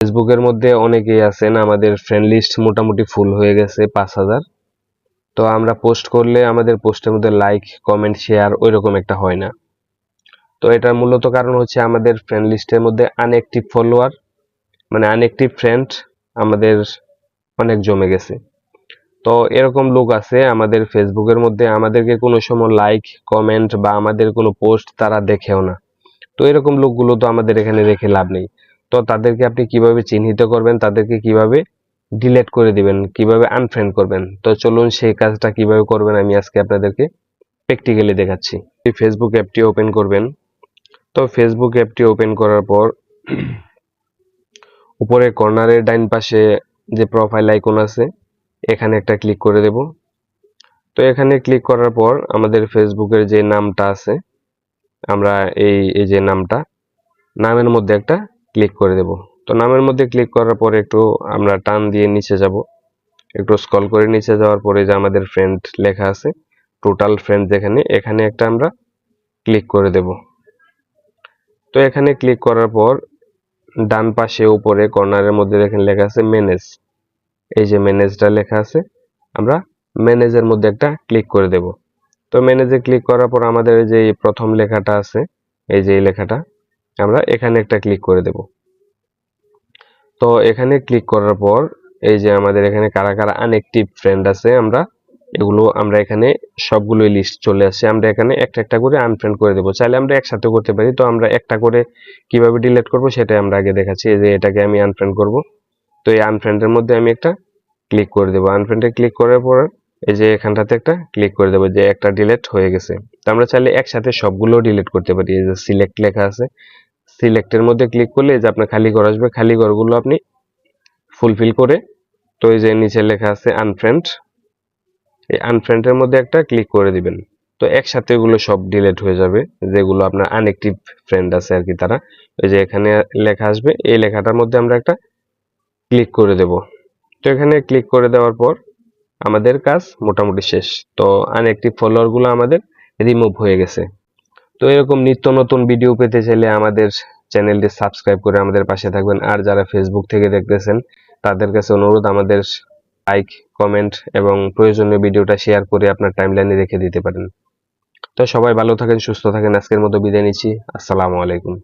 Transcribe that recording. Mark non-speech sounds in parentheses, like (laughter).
ফেসবুকের মধ্যে অনেকেই আছেন, আমাদের ফ্রেন্ড লিস্ট মোটামুটি ফুল হয়ে গেছে পাঁচ হাজার। তো আমরা পোস্ট করলে আমাদের পোস্টের মধ্যে লাইক কমেন্ট শেয়ার ওই রকম একটা হয় না। তো এটার মূলত কারণ হচ্ছে আমাদের ফ্রেন্ড লিস্টের মধ্যে আনএক্টিভ ফলোয়ার মানে আনএক্টিভ ফ্রেন্ড আমাদের অনেক জমে গেছে। তো এরকম লোক আছে আমাদের ফেসবুকের মধ্যে, আমাদেরকে কোনো সময় লাইক কমেন্ট বা আমাদের কোনো পোস্ট তারা দেখেও না। তো এরকম লোকগুলো তো আমাদের এখানে রেখে লাভ নেই। তো তাদেরকে আপনি কীভাবে চিহ্নিত করবেন? তাদেরকে কীভাবে ডিলেট করে দিবেন? কীভাবে আনফ্রেন্ড করবেন? তো চলুন সেই কাজটা কীভাবে করবেন আমি আজকে আপনাদেরকে প্র্যাকটিক্যালি দেখাচ্ছি। ফেসবুক অ্যাপটি ওপেন করবেন। তো ফেসবুক অ্যাপটি ওপেন করার পর (clears throat) উপরে কর্নারের ডাইন পাশে যে প্রোফাইল আইকন আছে, এখানে একটা ক্লিক করে দেব। তো এখানে ক্লিক করার পর আমাদের ফেসবুকের যে নামটা আছে, আমরা এই এই যে নামটা, নামের মধ্যে একটা ক্লিক করে দেব। তো নামের মধ্যে ক্লিক করার পরে একটু আমরা টান দিয়ে নিচে যাব। একটু স্কল করে নিচে যাওয়ার পরে যে আমাদের ফ্রেন্ড লেখা আছে টোটাল ফ্রেন্ড যেখানে, এখানে একটা আমরা ক্লিক করে দেব। তো এখানে ক্লিক করার পর ডান পাশে উপরে কর্নারের মধ্যে দেখেন লেখা আছে ম্যানেজ এই যে ম্যানেজটা লেখা আছে, আমরা ম্যানেজের মধ্যে একটা ক্লিক করে দেব। তো ম্যানেজে ক্লিক করার পর আমাদের যে প্রথম লেখাটা আছে, এই যে লেখাটা আমরা এখানে একটা ক্লিক করে দেব। তো এখানে ক্লিক করার পর, এই যে আমাদের এখানে কারা কারা আনএক্টিভ ফ্রেন্ড আছে, আমরা এগুলো, আমরা এখানে সবগুলোই লিস্ট চলে আসছে। আমরা এখানে একটা একটা করে আনফ্রেন্ড করে দেবো। চাইলে আমরা একসাথে করতে পারি। তো আমরা একটা করে কীভাবে ডিলিট করব, সেটাই আমরা আগে দেখাচ্ছি। এই যে এটাকে আমি আনফ্রেন্ড করব। তো এই আনফ্রেন্ডের মধ্যে আমি একটা ক্লিক করে দেবো। আনফ্রেন্ডে ক্লিক করার পর এই যে এখানটাতে একটা ক্লিক করে দেবো যে একটা ডিলেট হয়ে গেছে। তো আমরা চাইলে একসাথে সবগুলো ডিলেট করতে পারি। এই যে সিলেক্ট লেখা আছে। সিলেক্টের মধ্যে ক্লিক করলে যে আপনার খালি ঘর আসবে। খালি ঘরগুলো আপনি ফুলফিল করে, তো এই যে নিচে লেখা আছে আনফ্রেন্ড এই আনফ্রেন্ডের মধ্যে একটা ক্লিক করে দিবেন। তো একসাথে এগুলো সব ডিলেট হয়ে যাবে। যেগুলো আপনার আনএক্টিভ ফ্রেন্ড আছে আর কি তারা। ওই যে এখানে লেখা আসবে। এই লেখাটার মধ্যে আমরা একটা ক্লিক করে দেব। তো এখানে ক্লিক করে দেওয়ার পর আমাদের কাজ মোটামুটি শেষ। তো আনএক্টিভ ফলোয়ারগুলো আমাদের রিমুভ হয়ে গেছে। তো এরকম নিত্য নতুন ভিডিও পেতে চাইলে আমাদের চ্যানেলটি সাবস্ক্রাইব করে আমাদের পাশে থাকবেন। আর যারা ফেসবুক থেকে দেখতেছেন, তাদের কাছে অনুরোধ, আমাদের লাইক কমেন্ট এবং প্রয়োজনীয় ভিডিওটা শেয়ার করে আপনার টাইমলাইনে রেখে দিতে পারেন। তো সবাই ভালো থাকেন, সুস্থ থাকেন। আজকের মতো বিদায় নিচ্ছি। আসসালামু আলাইকুম।